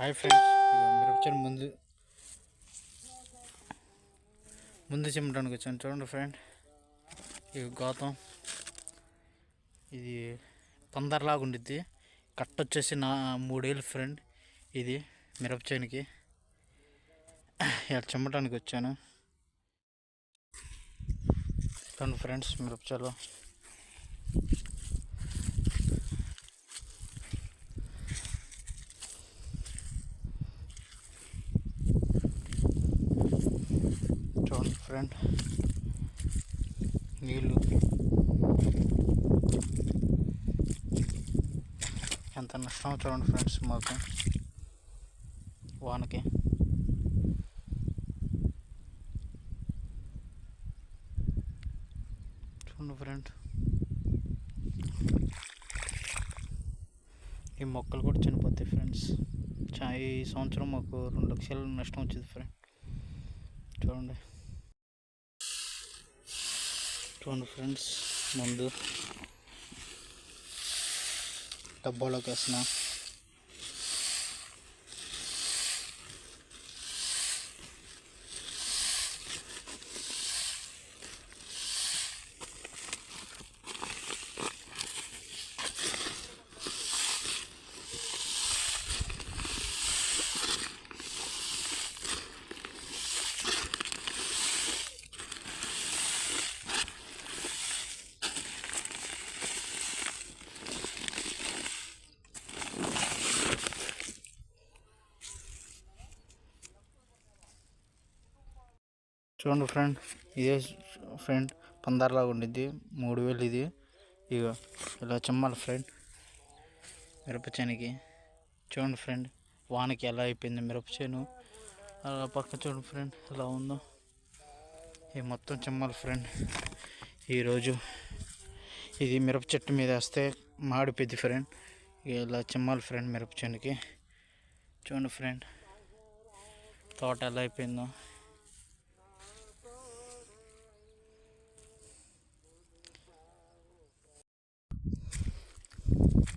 Hi friends ఇక ముందు ముందు చిమ్మటానికి వచ్చాను. చూడండి ఫ్రెండ్ ఈ గౌతం ఇది పందర్లాగా ఉండిద్ది. కట్ట వచ్చేసి నా మూడేళ్ళు ఫ్రెండ్ ఇది మిరపచేనికి ఇలా చిమ్మటానికి వచ్చాను. చూడండి ఫ్రెండ్స్ మిరప చేలో చూడండి ఫ్రెండ్. నీళ్ళు. ఎంత నష్టం చూడండి ఫ్రెండ్స్ మాకు. వానకి. చూడండి ఫ్రెండ్. ఈ మొక్కలు కూడా చనిపోతాయి ఫ్రెండ్స్. ఈ సంవత్సరం మాకు రెండు లక్షలు నష్టం వచ్చింది ఫ్రెండ్. చూడండి. చూడండి ఫ్రెండ్స్ ముందు డబ్బాలోకి వేసిన చూడండి ఫ్రెండ్ ఇదే ఫ్రెండ్ పందార్లాగా ఉండిద్ది. మూడు వేలు ఇది. ఇక ఇలా చిమ్మాలి ఫ్రెండ్ మిరపచేనుకి. చూడండి ఫ్రెండ్ వానకి ఎలా అయిపోయింది మిరపచేను. అలా పక్క చూడండి ఫ్రెండ్ ఎలా ఉందో. ఇది మొత్తం చిమ్మాలి ఫ్రెండ్ ఈరోజు ఇది మిరప చెట్టు మీద వేస్తే మాడిపోద్ది ఫ్రెండ్ ఇక ఇలా చిమ్మాలి ఫ్రెండ్ మిరపచెనుకి. చూడండి ఫ్రెండ్ తోట ఎలా అయిపోయిందో.